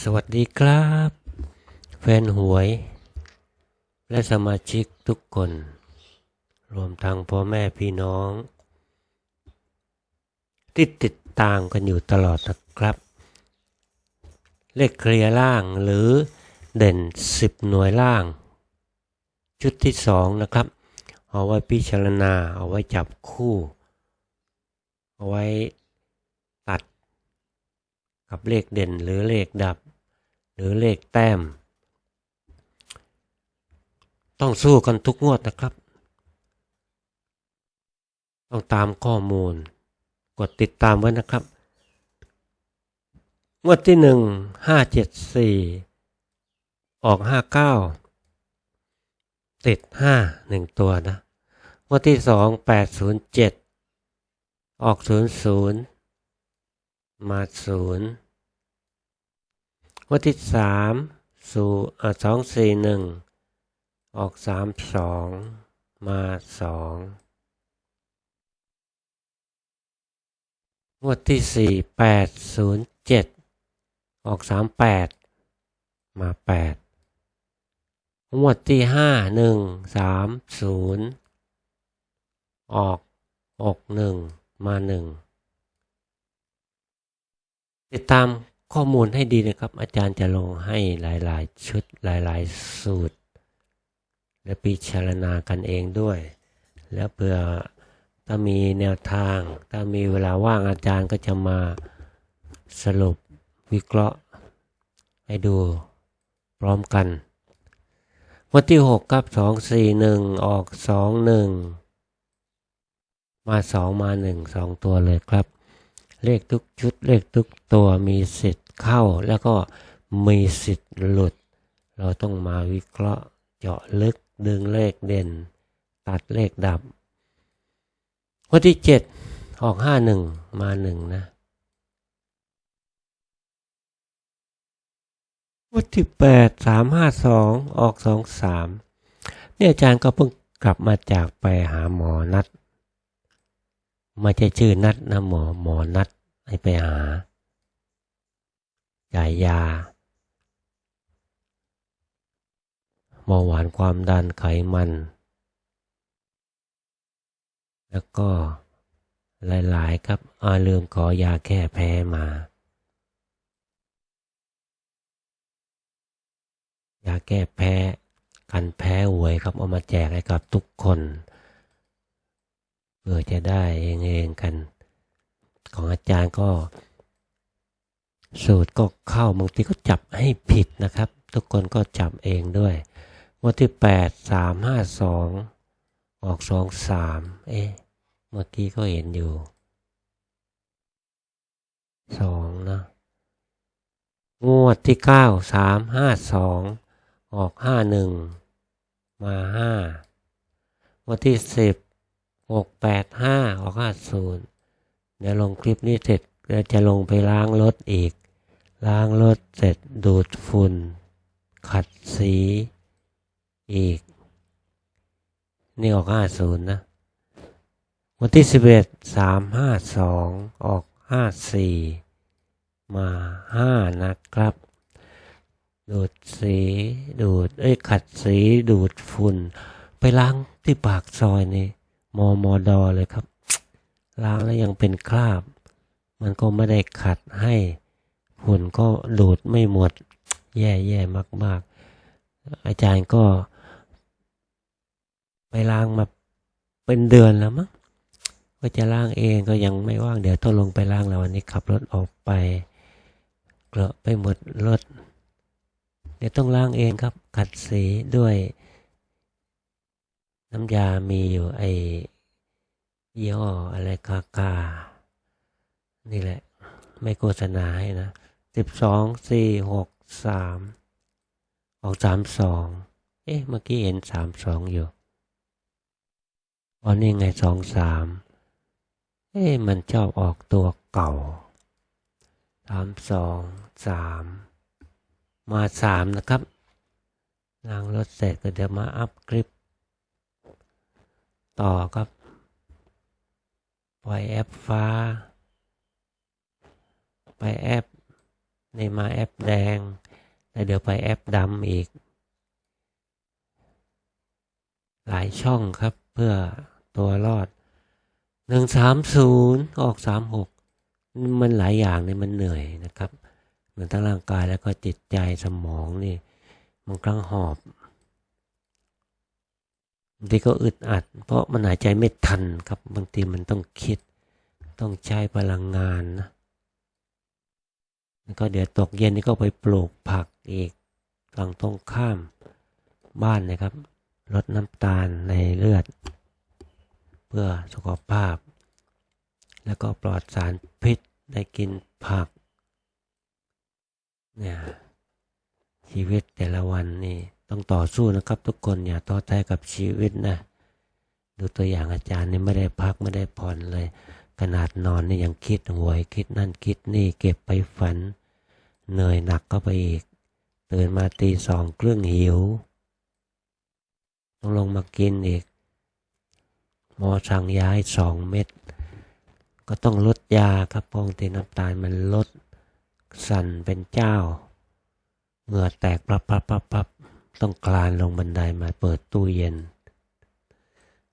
สวัสดีครับ แฟนหวย และสมาชิกทุกคน รวมทั้งพ่อแม่พี่น้อง ที่ติดตามกันอยู่ตลอดนะครับ เลขเคลียร์ล่างหรือเด่น 10 หน่วยล่าง ชุดที่ 2 นะครับ เอาไว้พิจารณาเอาไว้จับคู่ เอาไว้ กับเลขเด่นหรือเลขดับ หรือเลขแต้ม ต้องสู้กันทุกงวดนะครับ ต้องตามข้อมูล กดติดตามไว้นะครับ งวดที่หนึ่งห้าเจ็ดสี่ออกห้าเก้าติดห้าหนึ่งตัวนะงวดที่สองแปดศูนย์เจ็ดออกศูนย์ศูนย์มาศูนย์ วดที่สามสู่สองสี่หนึ่งออกสามสองมาสองงวดที่สี่แปดศูนย์เจ็ดออกสามแปดมาแปดงวดที่ห้าหนึ่งสามศูนย์ออกออกหนึ่งมาหนึ่งติดตาม ข้อมูลให้ดีนะครับ อาจารย์จะลงให้หลาย ๆ ชุดหลาย ๆ สูตร และพิจารณากันเองด้วย แล้วเผื่อถ้ามีแนวทาง ถ้ามีเวลาว่างอาจารย์ก็จะมาสรุปวิเคราะห์ ให้ดูพร้อมกัน วันที่ 6 ครับ 2 4 1 ออก 2 1 มา 2 มา 1 2 ตัวเลยครับ เลขทุกชุด เลขทุกตัวมีสิทธิ เข้าแล้วก็มีสิทธิ์หลุด เราต้องมาวิเคราะห์เจาะลึกดึงเลขเด่น ตัดเลขดับวันที่7ออก5 1มา1นะวันที่8 3 5 2องออก2 3เนี่ยอาจารย์ก็เพิ่งกลับมาจากไปหาหมอนัดไม่ใช่ชื่อนัดนะหมอหมอนัดให้ไปหา จ่ายยาเบาหวานความดันไขมัน แล้วก็หลาย ๆ ครับอาลืมขอยาแก้แพ้มา ยาแก้แพ้กันแพ้หวยครับเอามาแจกให้กับทุกคนเพื่อจะได้เองเองกัน ของอาจารย์ก็ สูตรก็เข้าบางทีก็จับให้ผิดนะครับ ทุกคนก็จับเองด้วยวันที่แปดสามห้าสองออกสองสามเอ๊ะเมื่อกี้ก็เห็นอยู่สองนะ งวดที่เก้าสามห้าสองออกห้าหนึ่งมาห้าวันที่สิบหกแปดห้าออกห้าศูนย์เดี๋ยวลงคลิปนี้เสร็จเราจะลงไปล้างรถอีก ล้างรถเสร็จดูดฝุ่น ขัดสี อีก นี่ออกห้าศูนย์นะ วันที่สิบเอ็ดสามห้าสองออกห้าสี่มาห้านะครับ ดูดสีดูด เอ้ย ขัดสีดูดฝุ่น ไปล้างที่ปากซอยนี่มอมอดอเลยครับ ล้างแล้วยังเป็นคราบ มันก็ไม่ได้ขัดให้ ฝุ่นก็ดูดไม่หมด แย่แย่มาก ๆ อาจารย์ก็ ไปล้างมาเป็นเดือนแล้วมั้งก็จะล้างเองก็ยังไม่ว่างเดี๋ยวต้องลงไปล้างแล้ววันนี้ขับรถออกไปเกลอะไปหมดรถ เดี๋ยวต้องล้างเองครับ ขัดสีด้วย น้ำยามีอยู่ไอ้ย่ออะไรคากา นี่แหละ ไม่โฆษณาให้นะ สิบสองสี่หกสามออกสามสองเอ๊ะ เมื่อกี้เห็นสามสองอยู่วันนี้ไงสองสามเอ๊ะ มันชอบออกตัวเก่าสามสองสามมาสามนะครับล้างรถเสร็จก็เดี๋ยวมาอัพคลิป ต่อครับ ปล่อยแอปฟ้า ไปแอป นี่มาแอปแดงแล้วเดี๋ยวไปแอปดำอีก หลายช่องครับเพื่อตัวรอดหนึ่งสามศูนย์ออกสามหกมันหลายอย่างเนี่ยมันเหนื่อยนะครับ เหมือนทั้งร่างกายแล้วก็จิตใจสมองนี่มันกลางหอบบางทีก็อึดอัด เพราะมันหายใจไม่ทันครับบางทีมันต้องคิด ต้องใช้พลังงานนะ แล้วก็เดี๋ยวตกเย็นนี่ก็ไปปลูกผักอีกฝั่งตรงข้ามบ้านนะครับ ลดน้ำตาลในเลือด เพื่อสุขภาพ แล้วก็ปลอดสารพิษได้กินผักเนี่ยชีวิตแต่ละวันนี่ต้องต่อสู้นะครับ ทุกคนอย่าท้อแท้กับชีวิตนะ ดูตัวอย่างอาจารย์นี่ไม่ได้พักไม่ได้ผ่อนเลย ขนาดนอนนี่ยังคิดหวยคิดนั่นคิดนี่เก็บไปฝัน เหนื่อยหนักก็ไปอีก ตื่นมาตีสองเครื่องหิว ต้องลงมากินอีก หมอสั่งยาให้สองเม็ด ก็ต้องลดยาครับพราะบางทีน้ำตาลมันลด สั่นเป็นเจ้า เหงื่อแตกปับปับปับปับต้องคลานลงบันไดมาเปิดตู้เย็น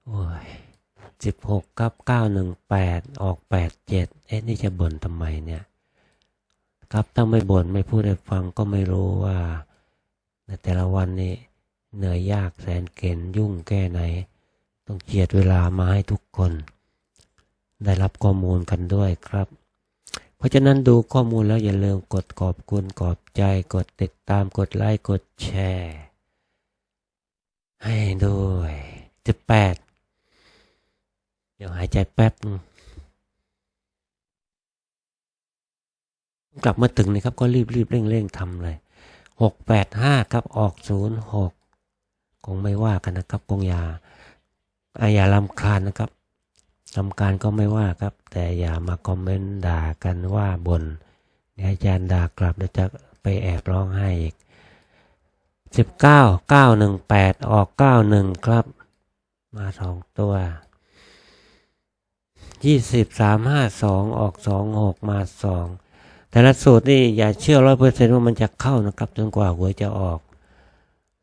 โอ้ย สิบหกกับเก้าหนึ่งแปดออกแปดเจ็ดเอ๊ะนี่จะบ่นทำไมเนี่ย ครับถ้าไม่บ่นไม่พูดให้ฟังก็ไม่รู้ว่าในแต่ละวันนี้เหนื่อยยากแสนเข็นยุ่งแค่ไหน ต้องเจียดเวลามาให้ทุกคน ได้รับข้อมูลกันด้วยครับ เพราะฉะนั้นดูข้อมูลแล้วอย่าลืมกดขอบคุณขอบใจกดติดตามกดไลค์กดแชร์ ให้ด้วยจะแปด เดี๋ยวหายใจแป๊บกลับมาถึงนะครับ ก็รีบรีบเร่งเร่งทำเลยหกแปดห้าครับออกศูนย์หกคงไม่ว่ากันนะครับคงอย่าอาอย่าลำคาญนะครับลำคาญก็ไม่ว่าครับ แต่อย่ามาคอมเมนต์ด่ากันว่าบนเดี๋ยวอาจารย์ด่ากลับเดี๋ยวจะไปแอบร้องไห้อีกสิบเก้าเก้าหนึ่งแปดออกเก้าหนึ่งครับ มาสองตัว ยี่สิบสามห้าสองออกสองหกมาสองแต่ละสูตรนี่อย่าเชื่อร้อยเปอร์เซ็นต์ว่ามันจะเข้านะครับ จนกว่าหวยจะออก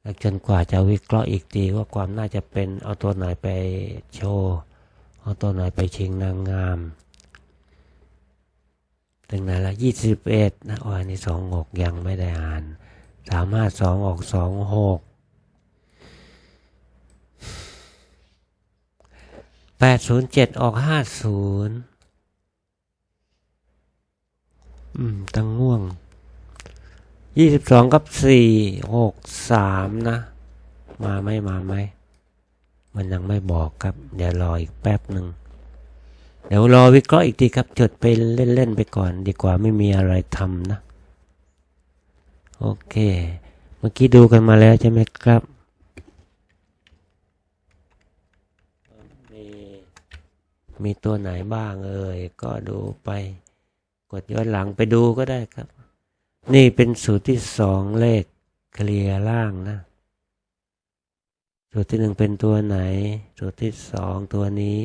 และจนกว่าจะวิเคราะห์อีกทีว่าความน่าจะเป็นเอาตัวไหนไปโชว์เอาตัวไหนไปชิงนางงามถึงไหนละยี่สิบเอ็ดนะอันนี้สองหกยังไม่ได้อ่านสามห้าสองออกสองหก แปดศูนย์เจ็ดออกห้าศูนย์อืม ตั้งง่วงยี่สิบสองกับสี่หกสามนะ มาไหมมาไหม มันยังไม่บอกครับ เดี๋ยวรออีกแป๊บหนึ่ง เดี๋ยวรอวิเคราะห์อีกทีครับ จดไปเล่น ๆ ไปก่อน ดีกว่าไม่มีอะไรทำนะ โอเค เมื่อกี้ดูกันมาแล้วใช่ไหมครับ มี มีตัวไหนบ้างเอ่ยก็ดูไป กดย้อนหลังไปดูก็ได้ครับ นี่เป็นสูตรที่สองเลขเคลียร์ล่างนะ สูตรที่หนึ่งเป็นตัวไหน สูตรที่สองตัวนี้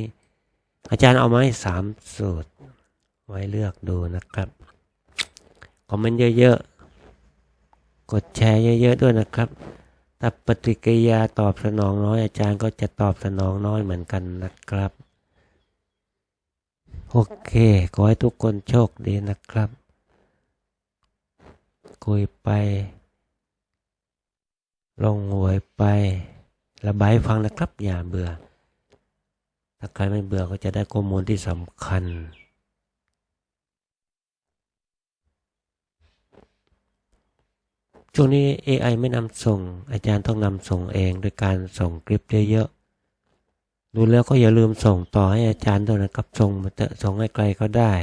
อาจารย์เอามาให้สามสูตร ไว้เลือกดูนะครับ คอมเมนต์เยอะๆ กดแชร์เยอะๆด้วยนะครับ ถ้าปฏิกิริยาตอบสนองน้อยอาจารย์ก็จะตอบสนองน้อยเหมือนกันนะครับ โอเค ขอให้ทุกคนโชคดีนะครับ คุยไป ลงหวยไประบายฟังนะครับ อย่าเบื่อ ถ้าใครไม่เบื่อก็จะได้ข้อมูลที่สำคัญ ช่วงนี้ AI ไม่นำส่ง อาจารย์ต้องนำส่งเองโดยการส่งคลิปเยอะๆ ดูแล้วก็อย่าลืมส่งต่อให้อาจารย์ด้วยนะครับ ส่งมาเถอะส่งให้ใครก็ได้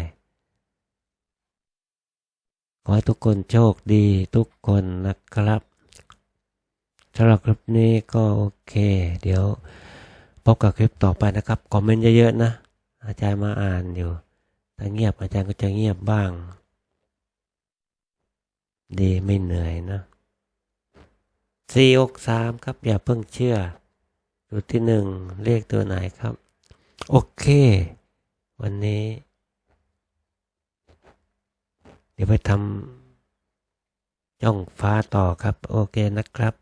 ขอให้ทุกคนโชคดีทุกคนนะครับสำหรับคลิปนี้ก็โอเค เดี๋ยวพบกับคลิปต่อไปนะครับ คอมเมนต์เยอะๆนะ อาจารย์มาอ่านอยู่ ถ้าเงียบอาจารย์ก็จะเงียบบ้าง ดีไม่เหนื่อยนะสี่อกสามครับอย่าเพิ่งเชื่อ สูตรที่หนึ่งเลขตัวไหนครับ โอเค วันนี้ เดี๋ยวไปทำจ้องฟ้าต่อครับ โอเคนะครับ